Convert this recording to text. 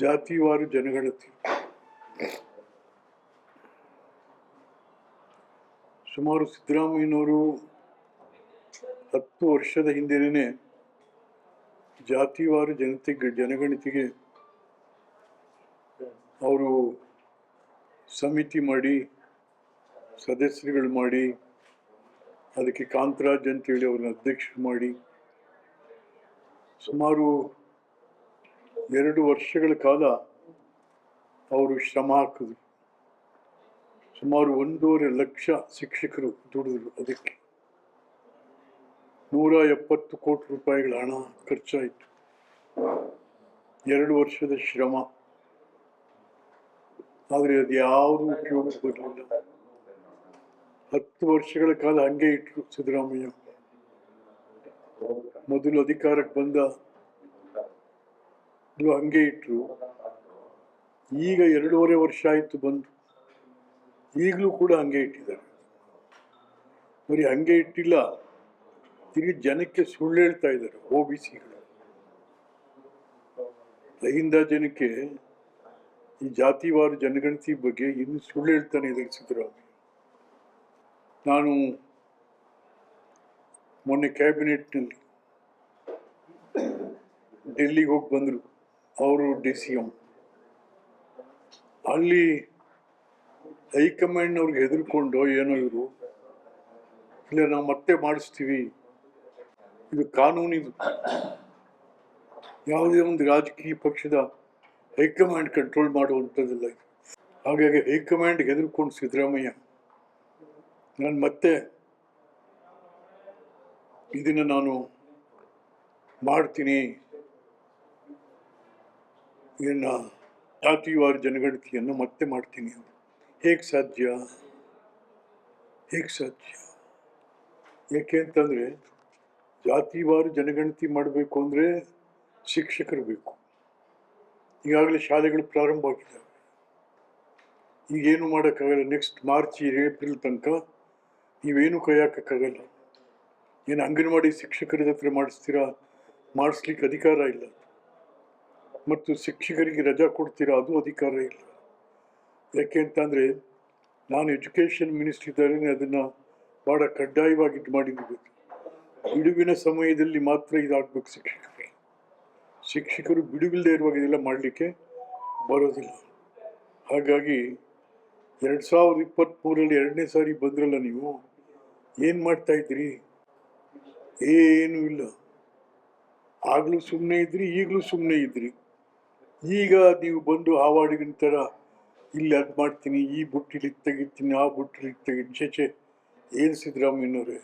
ಜಾತಿವಾರು ಜನಗಣತಿ. ಸುಮಾರು ಸಿದ್ದರಾಮಯ್ಯನವರು ಹತ್ತು ವರ್ಷದ ಹಿಂದೆನೇ ಜಾತಿವಾರು ಜನತೆ ಜನಗಣತಿಗೆ ಅವರು ಸಮಿತಿ ಮಾಡಿ, ಸದಸ್ಯರುಗಳು ಮಾಡಿ, ಅದಕ್ಕೆ ಕಾಂತರಾಜ್ ಅಂತೇಳಿ ಅವ್ರನ್ನ ಅಧ್ಯಕ್ಷರು ಮಾಡಿ, ಸುಮಾರು ಎರಡು ವರ್ಷಗಳ ಕಾಲ ಅವರು ಶ್ರಮ ಹಾಕಿದ್ರು. ಸುಮಾರು ಒಂದೂವರೆ ಲಕ್ಷ ಶಿಕ್ಷಕರು ದುಡಿದ್ರು ಅದಕ್ಕೆ. ನೂರ ಎಪ್ಪತ್ತು ಕೋಟಿ ರೂಪಾಯಿಗಳ ಹಣ ಖರ್ಚಾಯಿತು. ಎರಡು ವರ್ಷದ ಶ್ರಮ. ಆದರೆ ಅದು ಯಾವುದು ಉಪಯೋಗ ಹತ್ತು ವರ್ಷಗಳ ಕಾಲ ಹಂಗೆ ಇಟ್ಟರು ಸಿದ್ದರಾಮಯ್ಯ. ಮೊದಲು ಅಧಿಕಾರಕ್ಕೆ ಬಂದ ಇದು ಹಂಗೆ ಇಟ್ಟರು ಈಗ ಎರಡೂವರೆ ವರ್ಷ ಆಯಿತು ಬಂದು. ಈಗಲೂ ಕೂಡ ಹಂಗೆ ಇಟ್ಟಿದ್ದಾರೆ. ಬರೀ ಹಂಗೆ ಇಟ್ಟಿಲ್ಲ ತಿರುಗಿ ಜನಕ್ಕೆ ಸುಳ್ಳು ಹೇಳ್ತಾ ಇದ್ದಾರೆ ಒ ಬಿ ಸಿಗಳು. ಅಹಿಂದ ಜನಕ್ಕೆ ಈ ಜಾತಿವಾರು ಜನಗಣತಿ ಬಗ್ಗೆ ಇನ್ನು ಸುಳ್ಳು ಹೇಳ್ತಾನೆ ಇದ್ದಾರೆ ಸಿದ್ದರಾಮಯ್ಯ. ನಾನು ಮೊನ್ನೆ ಕ್ಯಾಬಿನೆಟ್ನಲ್ಲಿ ಡೆಲ್ಲಿಗೆ ಹೋಗಿ ಬಂದರು. ಅವರು ಡಿ ಸಿ ಎಂ ಅಲ್ಲಿ ಹೈಕಮಾಂಡ್ನವ್ರಿಗೆ ಹೆದರ್ಕೊಂಡು ಏನೋ ಇವರು? ಇಲ್ಲ, ನಾವು ಮತ್ತೆ ಮಾಡಿಸ್ತೀವಿ. ಇದು ಕಾನೂನಿದು ಯಾವುದೇ ಒಂದು ರಾಜಕೀಯ ಪಕ್ಷದ ಹೈಕಮಾಂಡ್ ಕಂಟ್ರೋಲ್ ಮಾಡುವಂಥದ್ದಿಲ್ಲ ಇದು. ಹಾಗಾಗಿ ಹೈಕಮಾಂಡ್ ಹೆದರ್ಕೊಂಡು ಸಿದ್ದರಾಮಯ್ಯ, ನಾನು ಮತ್ತೆ ಇದನ್ನು ನಾನು ಮಾಡ್ತೀನಿ. ಇದನ್ನ ಜಾತಿವಾರು ಜನಗಣತಿಯನ್ನು ಮತ್ತೆ ಮಾಡ್ತೀನಿ ಹೇಗೆ ಸಾಧ್ಯ? ಹೇಗೆ ಸಾಧ್ಯ? ಯಾಕೆ ಅಂತಂದರೆ ಜಾತಿವಾರು ಜನಗಣತಿ ಮಾಡಬೇಕು ಅಂದರೆ ಶಿಕ್ಷಕರು ಬೇಕು. ಈಗಾಗಲೇ ಶಾಲೆಗಳು ಪ್ರಾರಂಭ ಆಗಿದ್ದಾವೆ. ಈಗೇನು ಮಾಡೋಕ್ಕಾಗಲ್ಲ? ನೆಕ್ಸ್ಟ್ ಮಾರ್ಚ್ ಏಪ್ರಿಲ್ ತನಕ ನೀವೇನು ಕೈ ಹಾಕೋಕ್ಕಾಗಲ್ಲ ಏನು ಅಂಗನವಾಡಿ ಶಿಕ್ಷಕರ ಹತ್ರ ಮಾಡಿಸ್ತೀರಾ? ಮಾಡಿಸ್ಲಿಕ್ಕೆ ಅಧಿಕಾರ ಇಲ್ಲ. ಮತ್ತು ಶಿಕ್ಷಕರಿಗೆ ರಜಾ ಕೊಡ್ತೀರಾ? ಅದು ಅಧಿಕಾರ ಇಲ್ಲ. ಯಾಕೆ ಅಂತಂದರೆ ನಾನು ಎಜುಕೇಷನ್ ಮಿನಿಸ್ಟರ್ ಇದ್ದಾರೆ ಅದನ್ನು ಭಾಳ ಕಡ್ಡಾಯವಾಗಿ ಇದು ಮಾಡಿದ್ದೀವಿ ಬಿಡುವಿನ ಸಮಯದಲ್ಲಿ ಮಾತ್ರ ಇದಾಗಬೇಕು ಶಿಕ್ಷಕರಿಗೆ. ಶಿಕ್ಷಕರು ಬಿಡುವಿಲ್ಲದೆ ಇರುವಾಗ ಇದೆಲ್ಲ ಮಾಡಲಿಕ್ಕೆ ಬರೋದಿಲ್ಲ. ಹಾಗಾಗಿ ಎರಡು ಸಾವಿರದ ಇಪ್ಪತ್ತ್ಮೂರಲ್ಲಿ ಎರಡನೇ ಸಾರಿ ಬಂದ್ರಲ್ಲ ನೀವು, ಏನು ಮಾಡ್ತಾ ಇದ್ದೀರಿ? ಏನೂ ಇಲ್ಲ. ಆಗಲೂ ಸುಮ್ಮನೆ ಇದ್ರಿ, ಈಗಲೂ ಸುಮ್ಮನೆ ಇದ್ರಿ. ಈಗ ನೀವು ಬಂದು ಹಾವಾಡಿಗಿನ ಥರ, ಇಲ್ಲಿ ಅದು ಮಾಡ್ತೀನಿ, ಈ ಬುಟ್ಟಿಲಿ ತೆಗಿತೀನಿ, ಆ ಬುಟ್ಟಿಲಿ ತೆಗಿತೀನಿ ಶೇಷೆ ಏನು ಸಿದ್ದರಾಮಯ್ಯನವರೇ